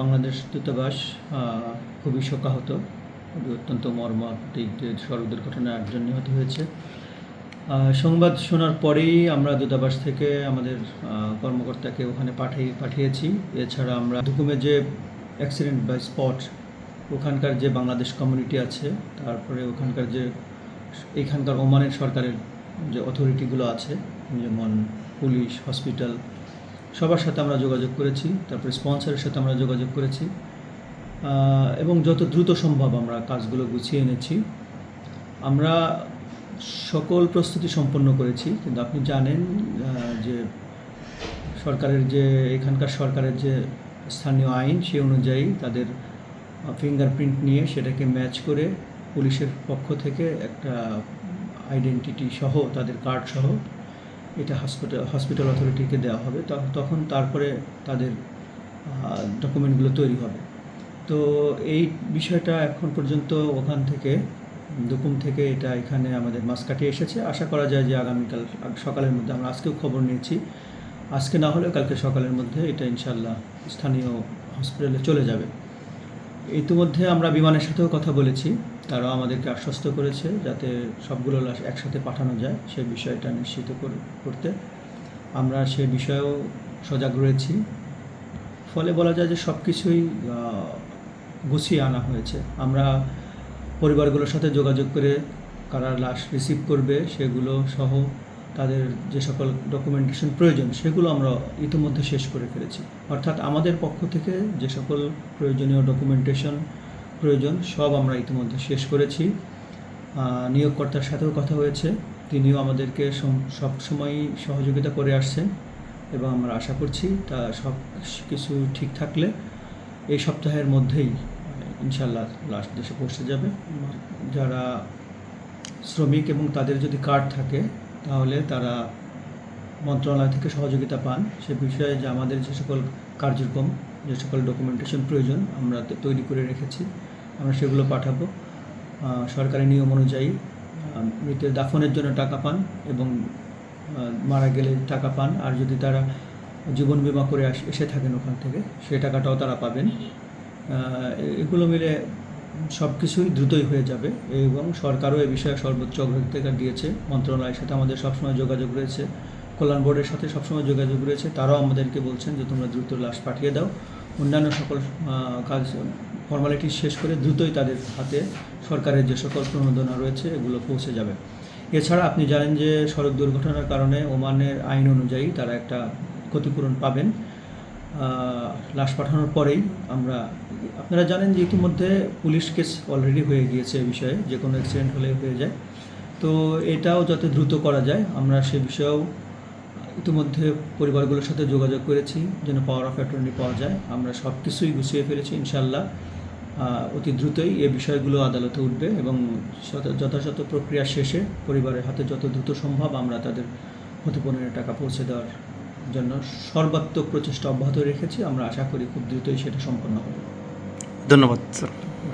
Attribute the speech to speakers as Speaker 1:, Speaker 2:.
Speaker 1: বাংলাদেশ দূতাবাস খুবই শোকাহত। খুবই অত্যন্ত মর্মান্তিক সড়ক দুর্ঘটনায় একজন নিহত হয়েছে। সংবাদ শোনার পরেই আমরা দূতাবাস থেকে আমাদের কর্মকর্তাকে ওখানে পাঠিয়ে, পাঠিয়েছি। এছাড়া আমরা দুকুমে যে অ্যাক্সিডেন্ট বা স্পট ওখানকার যে বাংলাদেশ কমিউনিটি আছে, তারপরে ওখানকার যে, এখানকার ওমানের সরকারের যে অথরিটিগুলো আছে, যেমন পুলিশ হসপিটাল সবার সাথে আমরা যোগাযোগ করেছি, তারপরে স্পন্সরের সাথে আমরা যোগাযোগ করেছি এবং যত দ্রুত সম্ভব আমরা কাজগুলো গুছিয়ে এনেছি। আমরা সকল প্রস্তুতি সম্পন্ন করেছি, কিন্তু আপনি জানেন যে সরকারের যে, এখানকার সরকারের যে স্থানীয় আইন, সেই অনুযায়ী তাদের ফিঙ্গারপ্রিন্ট নিয়ে সেটাকে ম্যাচ করে পুলিশের পক্ষ থেকে একটা আইডেন্টিটি সহ, তাদের কার্ড সহ এটা হসপিটাল হসপিটাল অথরিটিকে দেওয়া হবে। তখন তারপরে তাদের ডকুমেন্টগুলো তৈরি হবে। তো এই বিষয়টা এখন পর্যন্ত ওখান থেকে, দুকুম থেকে এটা এখানে আমাদের মাসকাটে এসেছে। আশা করা যায় যে আগামীকাল সকালের মধ্যে আমরা আজকেও খবর নিয়েছি। আজকে না হলেও কালকে সকালের মধ্যে এটা ইনশাল্লাহ স্থানীয় হসপিটালে চলে যাবে। ইতিমধ্যে আমরা বিমানের সাথেও কথা বলেছি। তারাও আমাদেরকে আশ্বস্ত করেছে যাতে সবগুলো লাশ একসাথে পাঠানো যায় সে বিষয়টা নিশ্চিত কর- করতে। আমরা সে বিষয়েও সজাগ রয়েছি। ফলে বলা যায় যে সব কিছুই গুছিয়ে আনা হয়েছে। আমরা পরিবারগুলোর সাথে যোগাযোগ করে কারা লাশ রিসিভ করবে সেগুলো সহ তাদের যে সকল ডকুমেন্টেশন প্রয়োজন সেগুলো আমরা ইতিমধ্যে শেষ করে ফেলেছি। অর্থাৎ আমাদের পক্ষ থেকে যে সকল প্রয়োজনীয় ডকুমেন্টেশন প্রয়োজন, সব আমরা ইতিমধ্যে শেষ করেছি। নিয়োগকর্তার সাথেও কথা হয়েছে। তিনিও আমাদেরকে সম- সবসময়ই সহযোগিতা করে আসছেন এবং আমরা আশা করছি তা সব কিছু ঠিক থাকলে এই সপ্তাহের মধ্যেই ইনশাল্লাহ লাস্ট দেশে পৌঁছে যাবে। যারা শ্রমিক এবং তাদের যদি কার্ড থাকে, তাহলে তারা মন্ত্রণালয় থেকে সহযোগিতা পান। সে বিষয়ে যে আমাদের যে সকল কার্যক্রম, যে সকল ডকুমেন্টেশন প্রয়োজন, আমরা তৈরি করে রেখেছি। আমরা সেগুলো পাঠাবো। সরকারি নিয়ম অনুযায়ী মৃতের দাফনের জন্য টাকা পান এবং মারা গেলে টাকা পান। আর যদি তারা জীবন বিমা করে আস, এসে থাকেন ওখান থেকে, সে টাকাটাও তারা পাবেন। এগুলো মিলে সব কিছুই দ্রুতই হয়ে যাবে এবং সরকারও এ বিষয়ে সর্বোচ্চ অগ্রাধিকার দিয়েছে। মন্ত্রণালয়ের সাথে আমাদের সবসময় যোগাযোগ রয়েছে। কল্যাণ বোর্ডের সাথে সবসময় যোগাযোগ রয়েছে। তারাও আমাদেরকে বলছেন যে, তোমরা দ্রুত লাশ পাঠিয়ে দাও। অন্যান্য সকল কাজ ফর্মালিটি শেষ করে দ্রুতই তাদের হাতে সরকারের যে সকল প্রণোদনা রয়েছে, এগুলো পৌঁছে যাবে। এছাড়া আপনি জানেন যে, সড়ক দুর্ঘটনার কারণে ওমানের আইন অনুযায়ী তারা একটা ক্ষতিপূরণ পাবেন। লাশ পাঠানোর পরেই আমরা, আপনারা জানেন যে ইতিমধ্যে পুলিশ কেস অলরেডি হয়ে গিয়েছে এ বিষয়ে, যে কোনো অ্যাক্সিডেন্ট হলে হয়ে যায়। তো এটাও যাতে দ্রুত করা যায়, আমরা সে বিষয়েও ইতিমধ্যে পরিবারগুলোর সাথে যোগাযোগ করেছি যেন পাওয়ার অফ অ্যাটর্নি পাওয়া যায়। আমরা সব কিছুই গুছিয়ে ফেলেছি ইনশাল্লাহ অতি দ্রুতই এ বিষয়গুলো আদালতে উঠবে এবং যথাযথ প্রক্রিয়া শেষে পরিবারের হাতে যত দ্রুত সম্ভব আমরা তাদের ক্ষতিপূরণের টাকা পৌঁছে দেওয়ার জন্য সর্বাত্মক প্রচেষ্টা অব্যাহত রেখেছি। আমরা আশা করি খুব দ্রুতই সেটা সম্পন্ন হবে।
Speaker 2: ধন্যবাদ, স্যার।